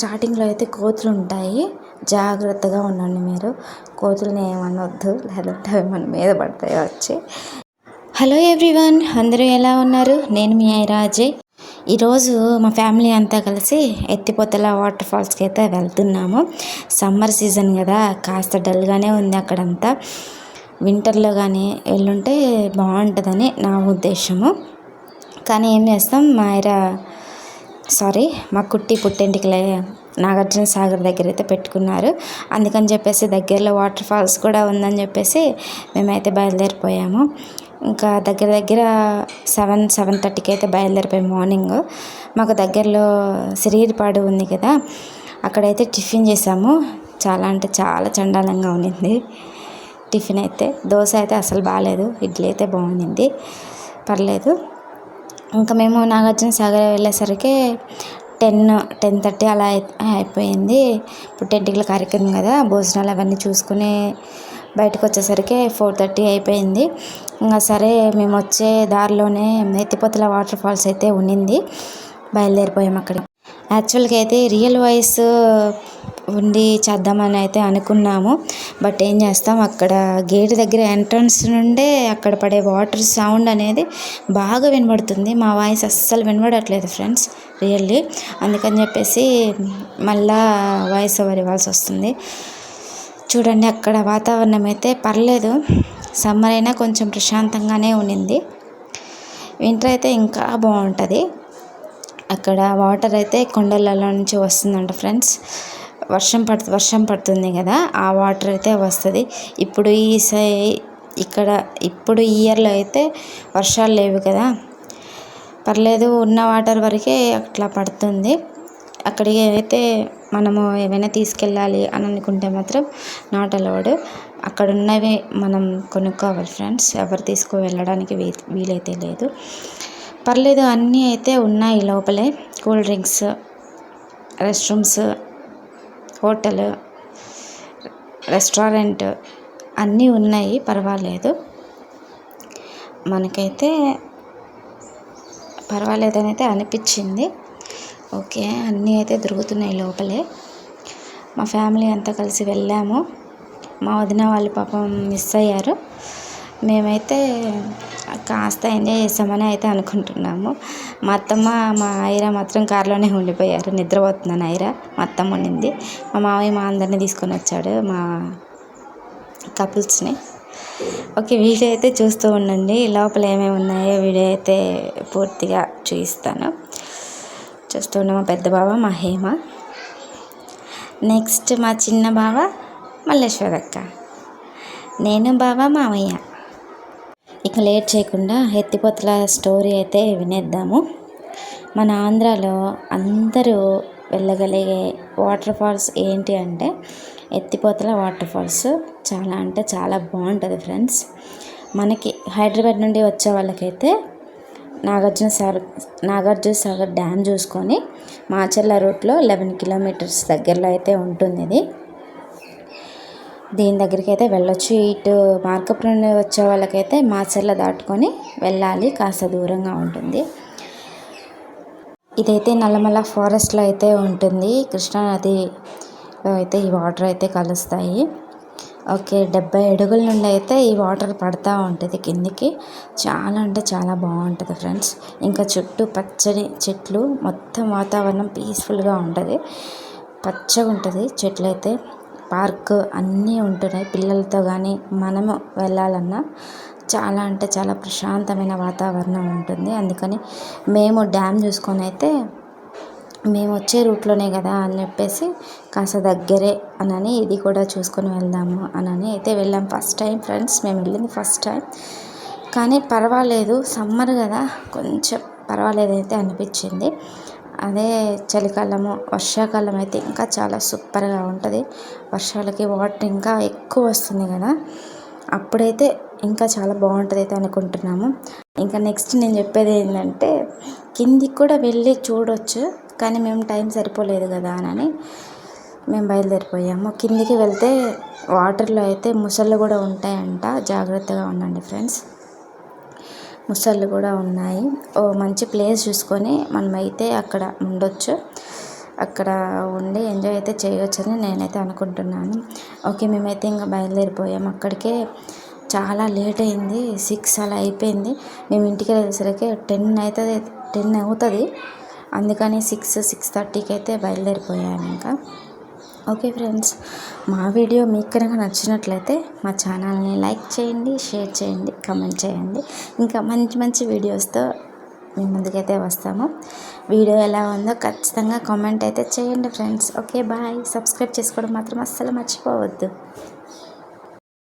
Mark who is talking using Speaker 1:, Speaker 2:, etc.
Speaker 1: స్టార్టింగ్లో అయితే కోతులు ఉంటాయి జాగ్రత్తగా ఉండండి మీరు. కోతుల్ని ఏమనొద్దు లేదంటే అవి మన మీద పడతాయి వచ్చి. హలో ఎవ్రీవన్ అందరూ ఎలా ఉన్నారు? నేను మీ ఐరా ఈరోజు మా ఫ్యామిలీ అంతా కలిసి ఎత్తిపోతల వాటర్ ఫాల్స్కి అయితే వెళ్తున్నాము. సమ్మర్ సీజన్ కదా కాస్త డల్గానే ఉంది అక్కడంతా. వింటర్లో కానీ వెళ్ళుంటే బాగుంటుందని నా ఉద్దేశము. కానీ ఏం చేస్తాం మా ఆయన సారీ మా కుట్టి పుట్టింటికి నాగార్జున సాగర్ దగ్గర అయితే పెట్టుకున్నారు. అందుకని చెప్పేసి దగ్గరలో వాటర్ ఫాల్స్ కూడా ఉందని చెప్పేసి మేమైతే బయలుదేరిపోయాము. ఇంకా దగ్గర దగ్గర సెవెన్ సెవెన్ థర్టీకి అయితే బయలుదేరిపోయి మార్నింగ్. మాకు దగ్గరలో సిరిగిరిపాడు ఉంది కదా అక్కడైతే టిఫిన్ చేసాము. చాలా అంటే చాలా చండాలంగా ఉండింది టిఫిన్ అయితే. దోశ అయితే అసలు బాగాలేదు ఇడ్లీ అయితే బాగుండింది. పర్లేదు. ఇంకా మేము నాగార్జున సాగర్ వెళ్ళేసరికి టెన్ టెన్ థర్టీ అలా అయిపోయింది. పుట్టెంటికల కార్యక్రమం కదా భోజనాలు అవన్నీ చూసుకుని బయటకు వచ్చేసరికి ఫోర్ థర్టీ అయిపోయింది. ఇంకా సరే మేము వచ్చే దారిలోనే ఎత్తిపోతల వాటర్ ఫాల్స్ అయితే ఉండింది బయలుదేరిపోయాం అక్కడికి. యాక్చువల్గా అయితే రియల్ వాయిస్ ఉండి చేద్దామని అయితే అనుకున్నాము. బట్ ఏం చేస్తాం అక్కడ గేట్ దగ్గర ఎంట్రన్స్ నుండే అక్కడ పడే వాటర్ సౌండ్ అనేది బాగా వినబడుతుంది. మా వాయిస్ అస్సలు వినబడట్లేదు ఫ్రెండ్స్ రియల్లీ. అందుకని చెప్పేసి మళ్ళా వాయిస్ ఓవర్ ఇవ్వాల్సి వస్తుంది. చూడండి అక్కడ వాతావరణం అయితే పర్లేదు. సమ్మర్ అయినా కొంచెం ప్రశాంతంగానే ఉండింది. వింటర్ అయితే ఇంకా బాగుంటుంది. అక్కడ వాటర్ అయితే కొండలలో నుంచి వస్తుందంట ఫ్రెండ్స్. వర్షం పడు వర్షం పడుతుంది కదా ఆ వాటర్ అయితే వస్తుంది. ఇప్పుడు ఈ సై ఇక్కడ ఇప్పుడు ఈ ఇయర్లో అయితే వర్షాలు లేవు కదా. పర్లేదు ఉన్న వాటర్ వరకే అట్లా పడుతుంది. అక్కడికి అయితే మనము ఏమైనా తీసుకెళ్ళాలి అని అనుకుంటే మాత్రం నాట్ అలౌడ్ అక్కడ ఉన్నవి మనం కొనుక్కోవాలి ఫ్రెండ్స్. ఎవరు తీసుకు వెళ్ళడానికి వీ వీలైతే లేదు. పర్లేదు అన్నీ అయితే ఉన్నాయి లోపలే. Cool drinks rest rooms hotel restaurant అన్నీ ఉన్నాయి పర్వాలేదు. మనకైతే పర్వాలేదని అయితే అనిపించింది. ఓకే అన్నీ అయితే దొరుకుతున్నాయి లోపలే. మా ఫ్యామిలీ అంతా కలిసి వెళ్ళాము. మా వదిన వాళ్ళు పాపం మిస్ అయ్యారు. మేమైతే కాస్త ఎంజాయ్ చేస్తామని అయితే అనుకుంటున్నాము. మా అత్తమ్మ మా ఐరా మాత్రం కారులోనే ఉండిపోయారు. నిద్రపోతున్నాను ఐరా మా అత్తమ్మ ఉండింది. మా మామయ్య మా అందరిని తీసుకొని వచ్చాడు మా కపుల్స్ని. ఓకే వీడియో అయితే చూస్తూ ఉండండి. లోపల ఏమేమి ఉన్నాయో వీడియో అయితే పూర్తిగా చూపిస్తాను. చూస్తూ ఉన్న మా పెద్ద బావ మా హేమ. నెక్స్ట్ మా చిన్న బావ మల్లేశ్వరక్క. నేను బావ మామయ్య. ఇక లేట్ చేయకుండా ఎత్తిపోతల స్టోరీ అయితే వినేద్దాము. మన ఆంధ్రాలో అందరూ వెళ్ళగలిగే వాటర్ ఫాల్స్ ఏంటి అంటే ఎత్తిపోతల వాటర్ ఫాల్స్ చాలా అంటే చాలా బాగుంటుంది ఫ్రెండ్స్. మనకి హైదరాబాద్ నుండి వచ్చే వాళ్ళకైతే నాగార్జున సాగర్ నాగార్జున సాగర్ డ్యామ్ చూసుకొని మాచర్ల రూట్లో లెవెన్ కిలోమీటర్స్ దగ్గరలో అయితే ఉంటుంది ఇది దీని దగ్గరికి అయితే వెళ్ళొచ్చు. ఇటు మార్కపురం నుండి వచ్చే వాళ్ళకైతే మాచర్ల దాటుకొని వెళ్ళాలి. కాస్త దూరంగా ఉంటుంది. ఇదైతే నల్లమల్ల ఫారెస్ట్లో అయితే ఉంటుంది. కృష్ణానదిలో అయితే ఈ వాటర్ అయితే కలుస్తాయి. ఓకే డెబ్బై అడుగుల నుండి అయితే ఈ వాటర్ పడతా ఉంటుంది కిందికి. చాలా అంటే చాలా బాగుంటుంది ఫ్రెండ్స్. ఇంకా చుట్టూ పచ్చని చెట్లు మొత్తం వాతావరణం పీస్ఫుల్గా ఉంటుంది పచ్చగా ఉంటుంది. చెట్లు అయితే పార్క్ అన్నీ ఉంటున్నాయి. పిల్లలతో కానీ మనము వెళ్ళాలన్నా చాలా అంటే చాలా ప్రశాంతమైన వాతావరణం ఉంటుంది. అందుకని మేము డ్యామ్ చూసుకొని అయితే మేము వచ్చే రూట్లోనే కదా అని చెప్పేసి కాస్త దగ్గరే అని ఇది కూడా చూసుకొని వెళ్దాము అని అయితే వెళ్ళాం. ఫస్ట్ టైం ఫ్రెండ్స్ మేము వెళ్ళింది ఫస్ట్ టైం. కానీ పర్వాలేదు సమ్మర్ కదా కొంచెం పర్వాలేదు అయితే అనిపించింది. అదే చలికాలము వర్షాకాలం అయితే ఇంకా చాలా సూపర్గా ఉంటుంది. వర్షాలకి వాటర్ ఇంకా ఎక్కువ వస్తుంది కదా. అప్పుడైతే ఇంకా చాలా బాగుంటుంది అయితే అనుకుంటున్నాము. ఇంకా నెక్స్ట్ నేను చెప్పేది ఏంటంటే కిందికి కూడా వెళ్ళి చూడొచ్చు కానీ మేము టైం సరిపోలేదు కదా అని మేము బయలుదేరిపోయాము. కిందికి వెళ్తే వాటర్లో అయితే ముసళ్ళు కూడా ఉంటాయంట. జాగ్రత్తగా ఉండండి ఫ్రెండ్స్. ముసళ్ళు కూడా ఉన్నాయి. ఓ మంచి ప్లేస్ చూసుకొని మనమైతే అక్కడ ఉండొచ్చు. అక్కడ ఉండి ఎంజాయ్ అయితే చేయొచ్చని నేనైతే అనుకుంటున్నాను. ఓకే మేమైతే ఇంకా బయలుదేరిపోయాము అక్కడికే చాలా లేట్ అయింది. సిక్స్ అలా అయిపోయింది. మేము ఇంటికి వెళ్ళేసరికి టెన్ అవుతుంది టెన్ అవుతుంది. అందుకని సిక్స్ సిక్స్ థర్టీకి అయితే బయలుదేరిపోయాను ఇంకా. ఓకే ఫ్రెండ్స్ మా వీడియో మీకు కనుక నచ్చినట్లయితే మా ఛానల్ని లైక్ చేయండి షేర్ చేయండి కమెంట్ చేయండి. ఇంకా మంచి మంచి వీడియోస్తో మీ ముందుకైతే వస్తాము. వీడియో ఎలా ఉందో ఖచ్చితంగా కామెంట్ అయితే చేయండి ఫ్రెండ్స్. Okay bye. సబ్స్క్రైబ్ చేసుకోవడం మాత్రం అస్సలు మర్చిపోవద్దు.